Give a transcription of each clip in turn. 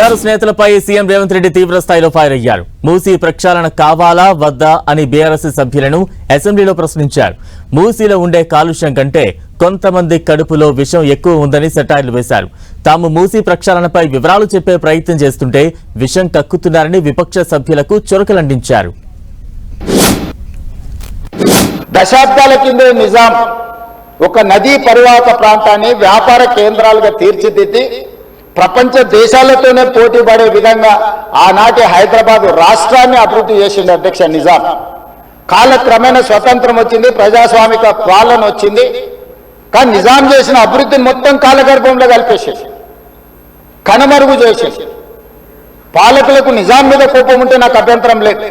BRS నేతలపై CM Revanth Reddy తీవ్ర స్థాయిలో ఫైర్ అయ్యారు. మూసీ ప్రక్షాళన కావాలా వద్దా అని బీఆర్ఎస్ సభ్యులను అసెంబ్లీలో ప్రశ్నించారు. మూసీలో ఉండే కాలుష్యం కంటే కొంతమంది కడుపులో విషం ఎక్కువ ఉందని సెటాయిలు వేశారు. తాము మూసీ ప్రక్షాళనపై వివరాలు చెప్పే ప్రయత్నం చేస్తుంటే విషం కక్కుతున్నారని విపక్ష సభ్యులకు చురకలంటించారు దశాబ్దాల కింద నిజాం. ఒక నదీ పరివాహక ప్రాంతాన్ని వ్యాపార కేంద్రాలుగా తీర్చిదిద్ది ప్రపంచ దేశాలతోనే పోటీ పడే విధంగా ఆనాటి హైదరాబాద్ రాష్ట్రాన్ని అభివృద్ధి చేసింది అధ్యక్ష నిజాం. కాలక్రమేణా స్వతంత్రం వచ్చింది ప్రజాస్వామిక పాలన వచ్చింది. కానీ నిజాం చేసిన అభివృద్ధిని మొత్తం కాలగర్భంలో కలిపేసేసి కనుమరుగు చేసేసి పాలకులకు నిజాం మీద కోపం ఉంటే నాకు అభ్యంతరం లేదు.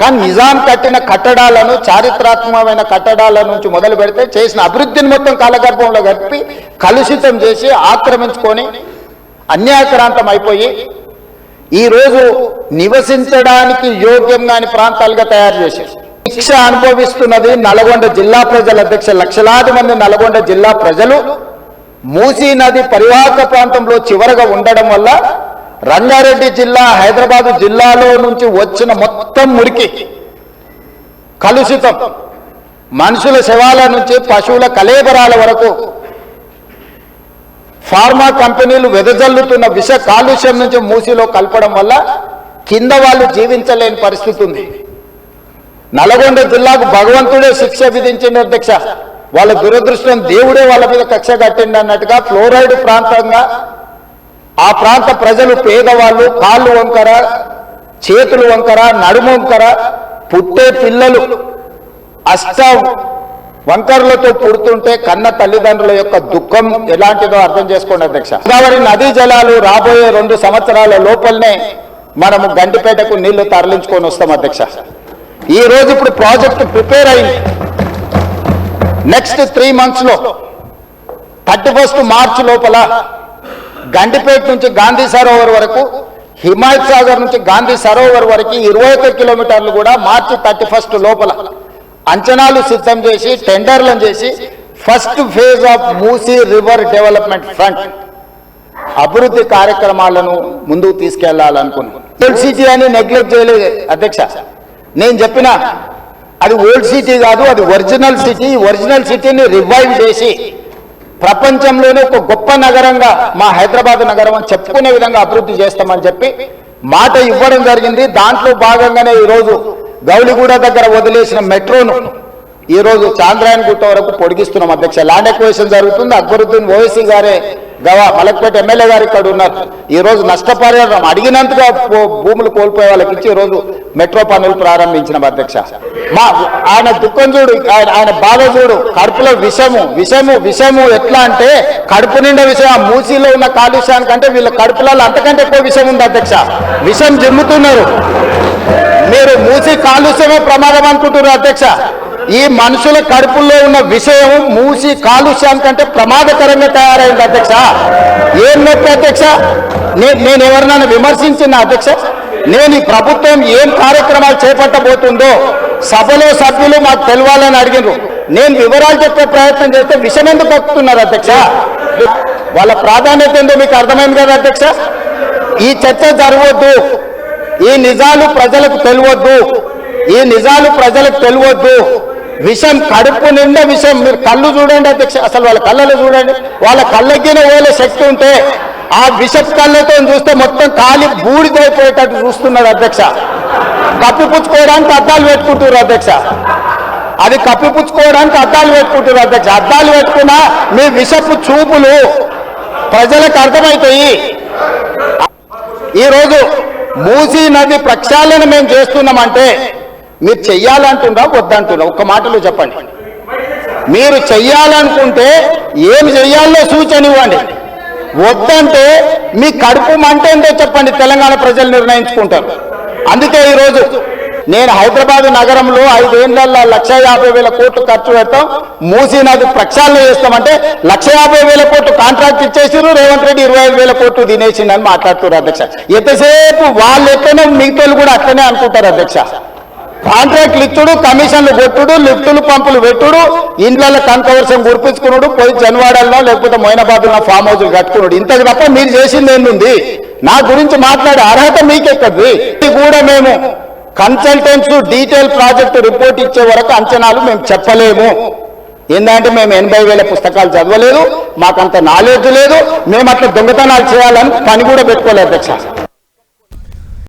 కానీ నిజాం కట్టిన కట్టడాలను చారిత్రాత్మకమైన కట్టడాల నుంచి మొదలు పెడితే చేసిన అభివృద్ధిని మొత్తం కాలగర్భంలో కలిపి కలుషితం చేసి ఆక్రమించుకొని అన్యాయక్రాంతం అయిపోయి ఈరోజు నివసించడానికి యోగ్యం కాని ప్రాంతాలుగా తయారు చేశారు. శిక్ష అనుభవిస్తున్నది నల్గొండ జిల్లా ప్రజల అధ్యక్ష లక్షలాది మంది నల్గొండ జిల్లా ప్రజలు. మూసీ నది పరివాహక ప్రాంతంలో చివరగా ఉండడం వల్ల రంగారెడ్డి జిల్లా హైదరాబాదు జిల్లాలో నుంచి వచ్చిన మొత్తం మురికి కలుషితం. మనుషుల శవాల నుంచి పశువుల కలేబరాల వరకు ఫార్మా కంపెనీలు వెదజల్లుతున్న విష కాలుష్యం నుంచి మూసిలో కలపడం వల్ల కింద వాళ్ళు జీవించలేని పరిస్థితి ఉంది. నల్గొండ జిల్లాకు భగవంతుడే శిక్ష విధించిన అధ్యక్ష. వాళ్ళ దురదృష్టం దేవుడే వాళ్ళ మీద కక్ష కట్టిండి అన్నట్టుగా ఫ్లోరైడ్ ప్రాంతంగా ఆ ప్రాంత ప్రజలు పేదవాళ్ళు కాళ్ళు వంకర చేతులు వంకర నడుము వంకర పుట్టే పిల్లలు అష్ట వంకర్లతో పుడుతుంటే కన్న తల్లిదండ్రుల యొక్క దుఃఖం ఎలాంటిదో అర్థం చేసుకోండి అధ్యక్ష. గోదావరి నదీ జలాలు రాబోయే రెండు సంవత్సరాల లోపలనే మనము గండిపేటకు నీళ్ళు తరలించుకొని వస్తాం అధ్యక్ష. ఈ రోజు ఇప్పుడు ప్రాజెక్ట్ ప్రిపేర్ అయింది. నెక్స్ట్ త్రీ మంత్స్లో థర్టీ ఫస్ట్ మార్చ్ లోపల గండిపేట నుంచి గాంధీ సరోవర్ వరకు హిమాయత్ సాగర్ నుంచి గాంధీ సరోవర్ వరకు ఇరవై ఒక్క కిలోమీటర్లు కూడా మార్చి థర్టీ ఫస్ట్ లోపల అంచనాలు సిద్ధం చేసి టెండర్లను చేసి first phase of Musi river development front అభివృద్ధి కార్యక్రమాలను ముందుకు తీసుకెళ్ళాలనుకున్నాను. ఓల్డ్ సిటీ అని నెగ్లెక్ట్ చేయలేదు అధ్యక్ష. నేను చెప్పిన అది ఓల్డ్ సిటీ కాదు అది ఒరిజినల్ సిటీ ఒరిజినల్ సిటీని రివైవ్ చేసి ప్రపంచంలోనే ఒక గొప్ప నగరంగా మా హైదరాబాద్ నగరం అని చెప్పుకునే విధంగా అభివృద్ధి చేస్తామని చెప్పి మాట ఇవ్వడం జరిగింది. దాంట్లో భాగంగానే ఈరోజు గౌలిగూడ దగ్గర వదిలేసిన మెట్రోను ఈ రోజు చాంద్రాయన్ గుట్ట వరకు పొడిగిస్తున్నాం అధ్యక్ష. ల్యాండ్ ఎక్వేషన్ జరుగుతుంది. అక్బరుద్దీన్ ఓవైసీ గారే గవా మలక్పేట ఎమ్మెల్యే గారు ఇక్కడ ఉన్నారు. ఈ రోజు నష్టపరిహారం అడిగినంతగా భూములు కోల్పోయే వాళ్ళకి ఇచ్చి ఈ రోజు మెట్రో పనులు ప్రారంభించిన అధ్యక్ష. మా ఆయన దుఃఖం చూడు ఆయన ఆయన బాధ చూడు. కడుపులో విషము విషము విషము ఎట్లా అంటే కడుపు నిండా విషయం ఆ మూసీలో ఉన్న కాలుష్యానికంటే వీళ్ళ కడుపులలో అంతకంటే ఎక్కువ విషయం ఉంది అధ్యక్ష. విషం జిమ్ముతున్నారు. మీరు కాలుష్యమే ప్రమాదం అనుకుంటున్నారు అధ్యక్ష. ఈ మనుషుల కడుపుల్లో ఉన్న విషయం మూసి కాలుష్యం కంటే ప్రమాదకరంగా తయారైంది అధ్యక్ష. ఏం నొప్పి అధ్యక్ష? నేను ఎవరినైనా విమర్శించిన అధ్యక్ష? నేను ఈ ప్రభుత్వం ఏం కార్యక్రమాలు చేపట్టబోతుందో సభలో సభ్యులు మాకు తెలవాలని అడిగినారు నేను వివరాలు చెప్పే ప్రయత్నం చేస్తే విషయం ఎందుకు కక్కుతున్నారు అధ్యక్ష? వాళ్ళ ప్రాధాన్యత ఏందో మీకు అర్థమైంది కదా అధ్యక్ష? ఈ చర్చ జరగవద్దు ఈ నిజాలు ప్రజలకు తెలియవద్దు ఈ నిజాలు ప్రజలకు తెలియవద్దు విషం కడుపు నిండా విషం. మీరు కళ్ళు చూడండి అధ్యక్ష అసలు వాళ్ళ కళ్ళలో చూడండి. వాళ్ళ కళ్ళకిన వేల శక్తి ఉంటే ఆ విషపు కళ్ళతో చూస్తే మొత్తం కాలి బూడిదైపోయేటట్టు చూస్తున్నాడు అధ్యక్ష. కప్పిపుచ్చుకోవడానికి అద్దాలు పెట్టుకుంటున్నారు అధ్యక్ష. అది కప్పిపుచ్చుకోవడానికి అద్దాలు పెట్టుకుంటున్నారు అధ్యక్ష. అద్దాలు పెట్టుకున్నా మీ విషపు చూపులు ప్రజలకు అర్థమవుతాయి. ఈరోజు మూసీ నది ప్రక్షాళన మేము చేస్తున్నామంటే మీరు చెయ్యాలంటున్నా వద్దంటున్నా ఒక్క మాటలో చెప్పండి. మీరు చెయ్యాలనుకుంటే ఏం చెయ్యాలో సూచన ఇవ్వండి వద్దంటే మీ కడుపు మంట ఏందో చెప్పండి తెలంగాణ ప్రజలు నిర్ణయించుకుంటారు. అందుకే ఈరోజు నేను హైదరాబాద్ నగరంలో ఐదేళ్ళలో లక్ష యాభై వేల కోట్లు ఖర్చు పెడతాం. మూసీ నది ప్రక్షాళన చేస్తామంటే లక్ష యాభై వేల కోట్లు కాంట్రాక్ట్ ఇచ్చేసారు రేవంత్ రెడ్డి ఇరవై ఐదు వేల కోట్లు తినేసిందని మాట్లాడుతున్నారు అధ్యక్ష. ఎంతసేపు వాళ్ళు ఎట్లనే మిగతాలు కూడా అట్లనే అనుకుంటారు అధ్యక్ష. కాంట్రాక్ట్లు ఇచ్చుడు కమిషన్లు కొట్టుడు లిఫ్టులు పంపులు పెట్టుడు ఇండ్లలో కనకవర్షం గుర్పించుకున్నాడు పోయి జన్వాడల్లో లేకపోతే మొయినాబాద్లో ఫామ్ హౌస్లు కట్టుకున్నాడు ఇంతకు తప్ప మీరు చేసింది ఏంది? నా గురించి మాట్లాడే అర్హత మీకెక్కది ఇది కూడా మేము కన్సల్టెంట్స్ డీటెయిల్ ప్రాజెక్ట్ రిపోర్ట్ ఇచ్చే వరకు అంచనాలు మేము చెప్పలేము. ఏంటంటే మేము ఎనభై వేల పుస్తకాలు చదవలేదు మాకంత నాలెడ్జ్ లేదు మేము అట్లా దొంగతనాలు చేయాలని పని కూడా పెట్టుకోలేదు అధ్యక్ష.